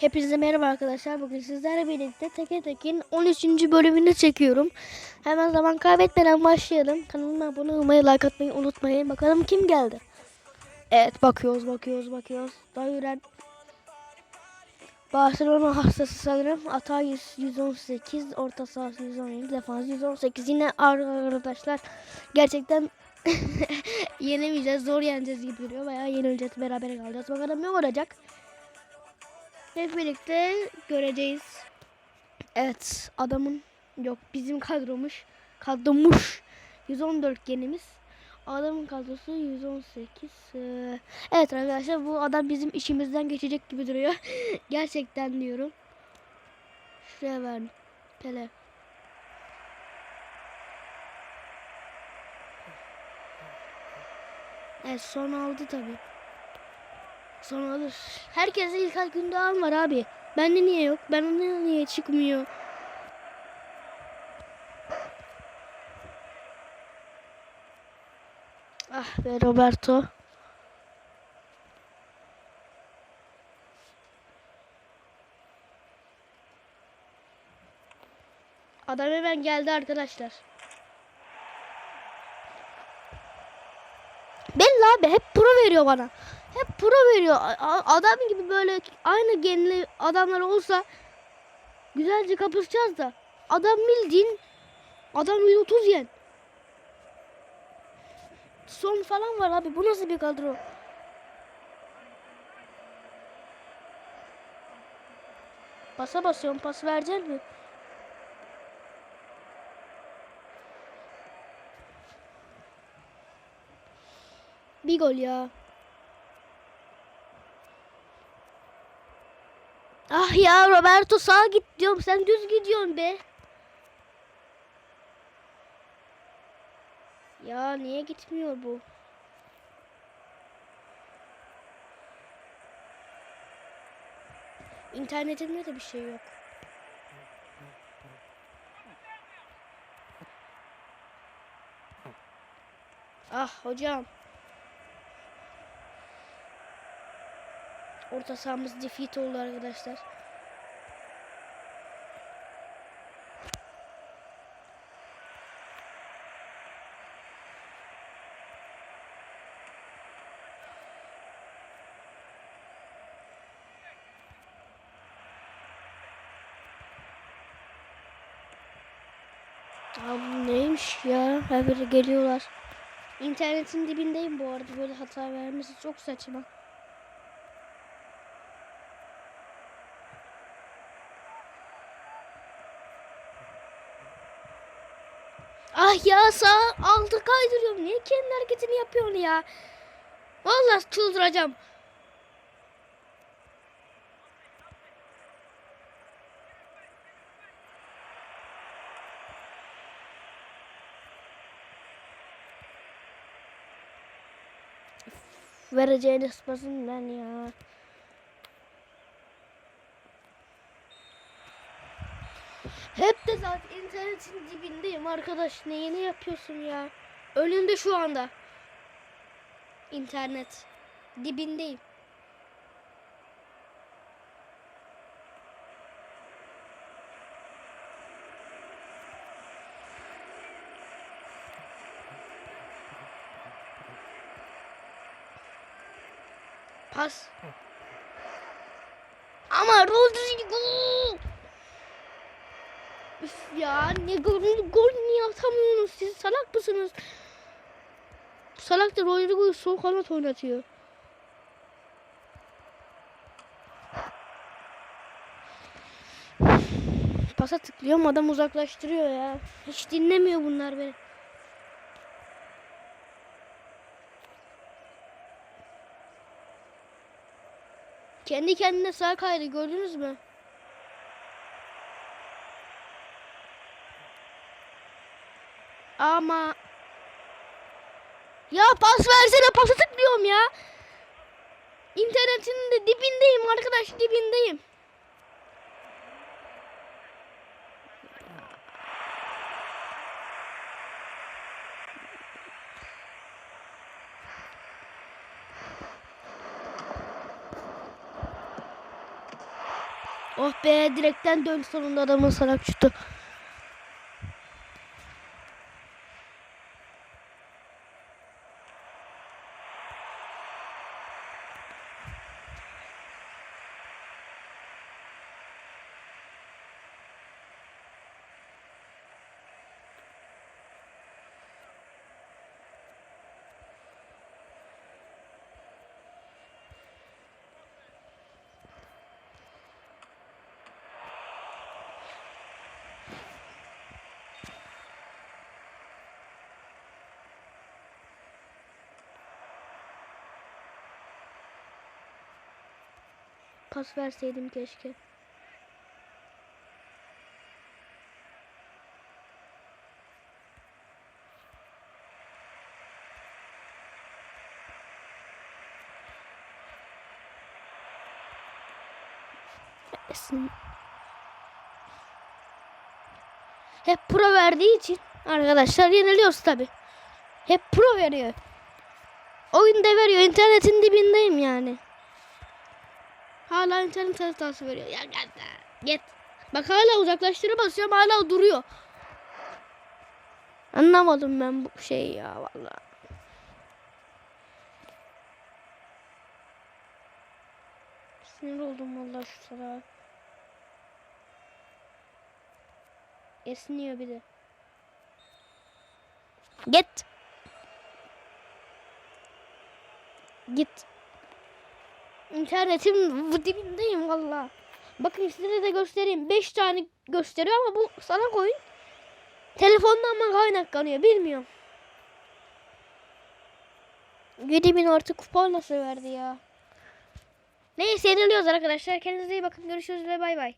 Hepinize merhaba arkadaşlar. Bugün sizlerle birlikte Teke Tekin 13. bölümünü çekiyorum. Hemen zaman kaybetmeden başlayalım. Kanalıma abone olmayı, like atmayı unutmayın. Bakalım kim geldi? Evet bakıyoruz, bakıyoruz, bakıyoruz. Dayıren Barcelona hastası sanırım. Ata 100, 118, orta sahası 117, defans 118. Yine arkadaşlar gerçekten yenemeyeceğiz, zor yeneceğiz gibi duruyor. Bayağı yenileceğiz, beraber kalacağız. Bakalım ne olacak? Hep birlikte göreceğiz. Evet adamın yok bizim kadromuş. Kadromuş 114 genimiz. Adamın kadrosu 118. Ee, Evet arkadaşlar bu adam bizim işimizden geçecek gibi duruyor. Gerçekten diyorum. Şuraya ver. Pele. Evet son aldı tabii. Sonra alır. Herkese İlkay Gündoğan var abi. Bende niye yok? Ben ona niye çıkmıyor? Ah be Roberto. Adam hemen geldi arkadaşlar. Belli abi hep pro veriyor bana. Hep pro veriyor. Adam gibi böyle aynı genli adamlar olsa güzelce kapışacağız da. Adam bildiğin adam 130 yen. Son falan var abi. Bu nasıl bir kadro? Pasa basıyorum. Pas verecek mi? Bir gol. Ah ya Roberto sağa git diyorum. Sen düz gidiyorsun be. Ya niye gitmiyor bu? İnternetimde de bir şey yok. Ah hocam. Orta sahamız defeat oldu arkadaşlar. Abi neymiş ya? Her biri geliyorlar. İnternetin dibindeyim bu arada. Böyle hata vermesi çok saçma. Ah ya sağ altı kaydırıyorum. Niye kendi hareketini yapıyorsun ya? Vallahi çıldıracağım. Vereceğini ispasın ben ya. Hep de zaten internetin dibindeyim arkadaş. Neyini yapıyorsun ya? Önünde şu anda. İnternet. Dibindeyim. Pas. Ama Rodrigo. Üf ya ne gol, gol niye atamıyorsunuz siz salak mısınız? Salak da Rodrigo'yu sol kanat oynatıyor. Pasa tıklıyorum adam uzaklaştırıyor ya. Hiç dinlemiyor bunlar beni. Kendi kendine sağ kaydı gördünüz mü? Ama ya pas versene pası tıklıyorum ya. İnternetin de dibindeyim arkadaş dibindeyim. Oh be direkten döndü sonunda adamın salak şutu. Pas verseydim keşke. Hep pro verdiği için arkadaşlar yeniliyoruz tabi. Hep pro veriyor. Oyunda veriyor. İnternetin dibindeyim yani. Hala internet hatası veriyor. Ya git. Git. Bak hala uzaklaştırı basıyorum hala duruyor. Anlamadım ben bu şeyi ya vallahi. Sinir oldum vallahi şu sıra. Esniyor bir de. Git. Git. İnternetin bu dibindeyim valla. Bakın size de göstereyim. 5 tane gösteriyor ama bu salak oyun. Telefondan mı kaynaklanıyor bilmiyorum. 7000 artı kupa nasıl verdi ya? Neyse yeniliyoruz arkadaşlar. Kendinize iyi bakın. Görüşürüz ve bay bay.